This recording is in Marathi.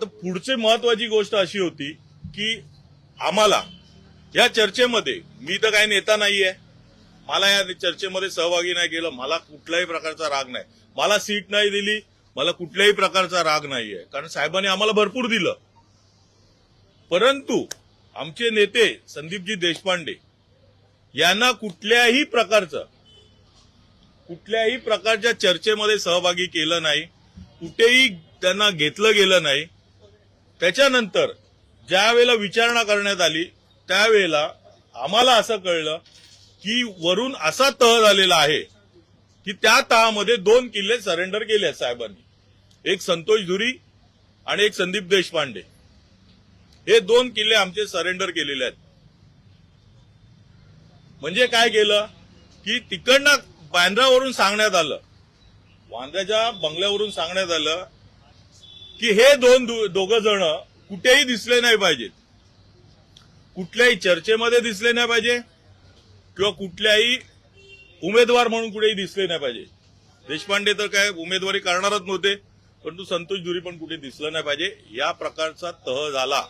आता पुढची महत्वाची गोष्ट अशी होती की आम्हाला या चर्चेमध्ये मी तर काही नेता नाहीये. मला या चर्चेमध्ये सहभागी नाही केलं. मला कुठल्याही प्रकारचा राग नाही. मला सीट नाही दिली. मला कुठल्याही प्रकारचा राग नाहीये. कारण साहेबांनी आम्हाला भरपूर दिलं. परंतु आमचे नेते संदीपजी देशपांडे यांना कुठल्याही प्रकारचं कुठल्याही प्रकारच्या चर्चेमध्ये सहभागी केलं नाही. कुठेही त्यांना घेतलं गेलं नाही. त्याच्यानंतर ज्या वेळेला विचारणा करण्यात आली त्यावेळेला आम्हाला असं कळलं की वरून असा तह झालेला आहे की त्या तहामध्ये दोन किल्ले सरेंडर केले आहेत साहेबांनी. एक संतोष धुरी आणि एक संदीप देशपांडे. हे दोन किल्ले आमचे सरेंडर केलेले आहेत. म्हणजे काय केलं की तिकडनं बांद्रावरून सांगण्यात आलं. वांद्याच्या बंगल्यावरून सांगण्यात आलं की हे दोन दोघ जण कुठेही दिसले नाही पाहिजेत कुठल्याही चर्चेमध्ये दिसले नाही पाहिजे किंवा कुठल्याही उमेदवार म्हणून कुठेही दिसले नाही पाहिजे. देशपांडे तर काय उमेदवारी करणारच नव्हते परंतु संतोष धुरी पण कुठे दिसलं नाही पाहिजे. या प्रकारचा तह झाला.